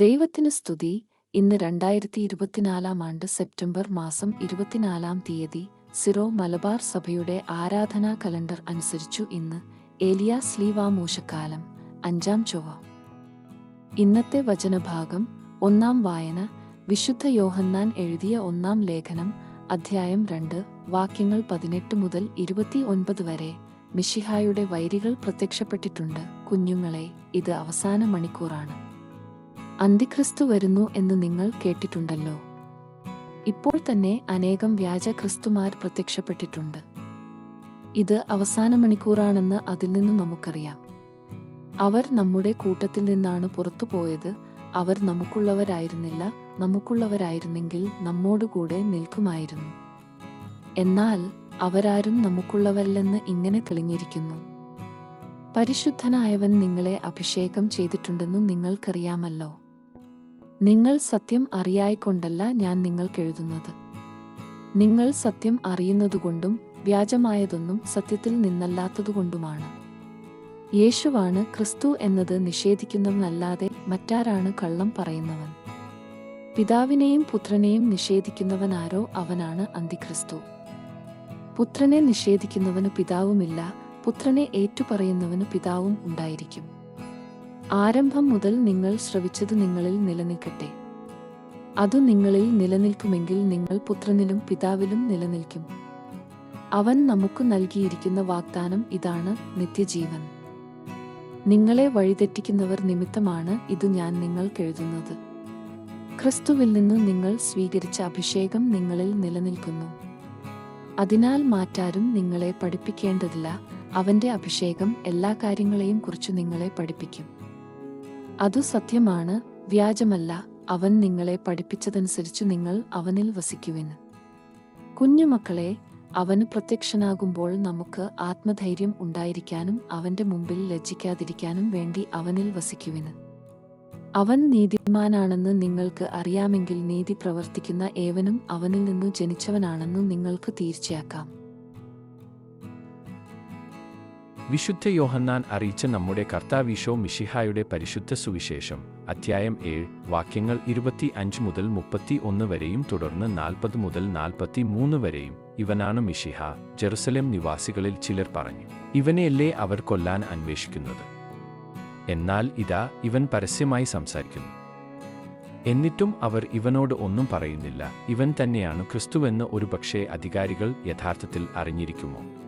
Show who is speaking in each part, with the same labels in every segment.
Speaker 1: ദൈവത്തിന് സ്തുതി. ഇന്ന് രണ്ടായിരത്തി ഇരുപത്തിനാലാം ആണ്ട് സെപ്റ്റംബർ മാസം ഇരുപത്തിനാലാം തീയതി സിറോ മലബാർ സഭയുടെ ആരാധനാ കലണ്ടർ അനുസരിച്ചു ഇന്ന് ഏലിയ സ്ലീവാമൂശക്കാലം അഞ്ചാം ചൊവ്വ. ഇന്നത്തെ വചനഭാഗം ഒന്നാം വായന വിശുദ്ധ യോഹന്നാൻ എഴുതിയ ഒന്നാം ലേഖനം അധ്യായം രണ്ട് വാക്യങ്ങൾ പതിനെട്ട് മുതൽ ഇരുപത്തി ഒൻപത് വരെ മിഷിഹായുടെ വൈരികൾ പ്രത്യക്ഷപ്പെട്ടിട്ടുണ്ട്. കുഞ്ഞുങ്ങളെ ഇത് അവസാന മണിക്കൂറാണ്. അന്തിക്രിസ്തു വരുന്നു എന്ന് നിങ്ങൾ കേട്ടിട്ടുണ്ടല്ലോ. ഇപ്പോൾ തന്നെ അനേകം വ്യാജ ക്രിസ്തുമാർ പ്രത്യക്ഷപ്പെട്ടിട്ടുണ്ട്. ഇത് അവസാന മണിക്കൂറാണെന്ന് അതിൽ നിന്നും നമുക്കറിയാം. അവർ നമ്മുടെ കൂട്ടത്തിൽ നിന്നാണ് പുറത്തു പോയത്. അവർ നമുക്കുള്ളവരായിരുന്നില്ല. നമുക്കുള്ളവരായിരുന്നെങ്കിൽ നമ്മോടുകൂടെ നിൽക്കുമായിരുന്നു. എന്നാൽ അവരാരും നമുക്കുള്ളവരല്ലെന്ന് ഇങ്ങനെ തെളിഞ്ഞിരിക്കുന്നു. പരിശുദ്ധനായവൻ നിങ്ങളെ അഭിഷേകം ചെയ്തിട്ടുണ്ടെന്നും നിങ്ങൾക്കറിയാമല്ലോ. നിങ്ങൾ സത്യം അറിയായിക്കൊണ്ടല്ല ഞാൻ നിങ്ങൾക്കെഴുതുന്നത്. നിങ്ങൾ സത്യം അറിയുന്നതുകൊണ്ടും വ്യാജമായതൊന്നും സത്യത്തിൽ നിന്നല്ലാത്തതുകൊണ്ടുമാണ്. യേശുവാണ് ക്രിസ്തു എന്നത് നിഷേധിക്കുന്നവനല്ലാതെ മറ്റാരാണ് കള്ളം പറയുന്നവൻ. പിതാവിനെയും പുത്രനെയും നിഷേധിക്കുന്നവനാരോ അവനാണ് അന്തിക്രിസ്തു. പുത്രനെ നിഷേധിക്കുന്നവന് പിതാവുമില്ല പുത്രനെ ഏറ്റുപറയുന്നവന് പിതാവും ഉണ്ടായിരിക്കും. ആരംഭം മുതൽ നിങ്ങൾ ശ്രവിച്ചത് നിങ്ങളിൽ നിലനിൽക്കട്ടെ. അതു നിങ്ങളിൽ നിലനിൽക്കുമെങ്കിൽ നിങ്ങൾ പുത്രനിലും പിതാവിലും നിലനിൽക്കും. അവൻ നമുക്ക് നൽകിയിരിക്കുന്ന വാഗ്ദാനം ഇതാണ് നിത്യജീവൻ. നിങ്ങളെ വഴിതെറ്റിക്കുന്നവർ നിമിത്തമാണ് ഇത് ഞാൻ നിങ്ങൾക്കെഴുതുന്നത് ക്രിസ്തുവിൽ നിന്ന് നിങ്ങൾ സ്വീകരിച്ച അഭിഷേകം നിങ്ങളിൽ നിലനിൽക്കുന്നു. അതിനാൽ മാറ്റാരും നിങ്ങളെ പഠിപ്പിക്കേണ്ടതില്ല. അവന്റെ അഭിഷേകം എല്ലാ കാര്യങ്ങളെയും കുറിച്ച് നിങ്ങളെ പഠിപ്പിക്കും. അതു സത്യമാണ് വ്യാജമല്ല. അവൻ നിങ്ങളെ പഠിപ്പിച്ചതനുസരിച്ച് നിങ്ങൾ അവനിൽ വസിക്കുവിന് കുഞ്ഞുമക്കളെ അവന് പ്രത്യക്ഷനാകുമ്പോൾ നമുക്ക് ആത്മധൈര്യം ഉണ്ടായിരിക്കാനും അവന്റെ മുമ്പിൽ ലജ്ജിക്കാതിരിക്കാനും വേണ്ടി അവനിൽ വസിക്കുവിന് അവൻ നീതിമാനാണെന്ന് നിങ്ങൾക്ക് അറിയാമെങ്കിൽ നീതി പ്രവർത്തിക്കുന്ന ഏവനും അവനിൽ നിന്നു ജനിച്ചവനാണെന്ന് നിങ്ങൾക്ക് തീർച്ചയാക്കാം.
Speaker 2: വിശുദ്ധ യോഹന്നാൻ അറിയിച്ച നമ്മുടെ കർത്താവീശോ മിഷിഹായുടെ പരിശുദ്ധ സുവിശേഷം അധ്യായം ഏഴ് വാക്യങ്ങൾ ഇരുപത്തി അഞ്ച് മുതൽ മുപ്പത്തി ഒന്ന് വരെയും തുടർന്ന് നാൽപ്പത് മുതൽ നാൽപ്പത്തി മൂന്ന് വരെയും. ഇവനാണ് മിഷിഹ ജെറുസലേം നിവാസികളിൽ ചിലർ പറഞ്ഞു ഇവനെയല്ലേ അവർ കൊല്ലാൻ അന്വേഷിക്കുന്നത്? എന്നാൽ ഇതാ ഇവൻ പരസ്യമായി സംസാരിക്കുന്നു. എന്നിട്ടും അവർ ഇവനോട് ഒന്നും പറയുന്നില്ല. ഇവൻ തന്നെയാണ് ക്രിസ്തുവെന്ന് ഒരുപക്ഷേ അധികാരികൾ യഥാർത്ഥത്തിൽ അറിഞ്ഞിരിക്കുമോ?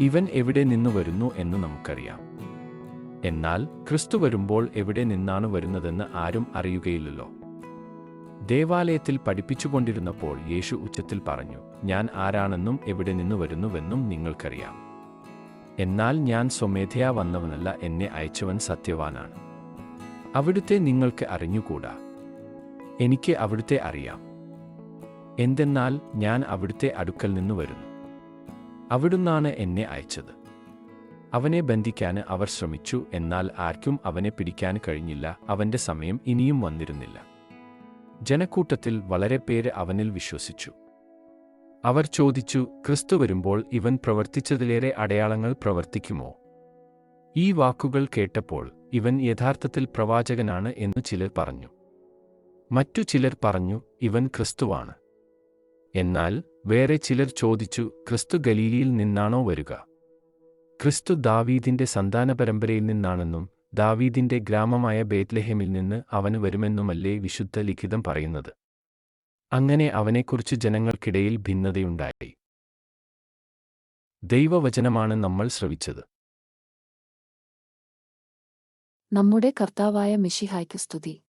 Speaker 2: ഇവൻ എവിടെ നിന്ന് വരുന്നു എന്ന് നമുക്കറിയാം. എന്നാൽ ക്രിസ്തു വരുമ്പോൾ എവിടെ നിന്നാണ് വരുന്നതെന്ന് ആരും അറിയുകയില്ലല്ലോ. ദേവാലയത്തിൽ പഠിപ്പിച്ചുകൊണ്ടിരുന്നപ്പോൾ യേശു ഉച്ചത്തിൽ പറഞ്ഞു ഞാൻ ആരാണെന്നും എവിടെ നിന്ന് വരുന്നുവെന്നും നിങ്ങൾക്കറിയാം. എന്നാൽ ഞാൻ സ്വമേധയാ വന്നവനല്ല എന്നെ അയച്ചവൻ സത്യവാനാണ്. അവിടുത്തെ നിങ്ങൾക്ക് അറിഞ്ഞുകൂടാ. എനിക്ക് അവിടുത്തെ അറിയാം. എന്തെന്നാൽ ഞാൻ അവിടുത്തെ അടുക്കൽ നിന്ന് വരുന്നു. അവിടുന്നാണ് എന്നെ അയച്ചത്. അവനെ ബന്ധിക്കാൻ അവർ ശ്രമിച്ചു എന്നാൽ ആർക്കും അവനെ പിടിക്കാൻ കഴിഞ്ഞില്ല അവന്റെ സമയം ഇനിയും വന്നിരുന്നില്ല. ജനക്കൂട്ടത്തിൽ വളരെ പേര് അവനിൽ വിശ്വസിച്ചു. അവർ ചോദിച്ചു ക്രിസ്തു വരുമ്പോൾ ഇവൻ പ്രവർത്തിച്ചതിലേറെ അടയാളങ്ങൾ പ്രവർത്തിക്കുമോ? ഈ വാക്കുകൾ കേട്ടപ്പോൾ ഇവൻ യഥാർത്ഥത്തിൽ പ്രവാചകനാണ് എന്ന് ചിലർ പറഞ്ഞു. മറ്റു ചിലർ പറഞ്ഞു ഇവൻ ക്രിസ്തുവാണ്. എന്നാൽ വേറെ ചിലർ ചോദിച്ചു ക്രിസ്തു ഗലീലിയിൽ നിന്നാണോ വരിക? ക്രിസ്തു ദാവീദിന്റെ സന്താന പരമ്പരയിൽ നിന്നാണെന്നും ദാവീദിന്റെ ഗ്രാമമായ ബേത്ലഹേമിൽ നിന്ന് അവന് വരുമെന്നുമല്ലേ വിശുദ്ധ ലിഖിതം പറയുന്നത്? അങ്ങനെ അവനെക്കുറിച്ച് ജനങ്ങൾക്കിടയിൽ ഭിന്നതയുണ്ടായി. ദൈവവചനമാണ് നമ്മൾ ശ്രവിച്ചത്.
Speaker 1: നമ്മുടെ കർത്താവായ മിഷിഹായ്ക്ക് സ്തുതി.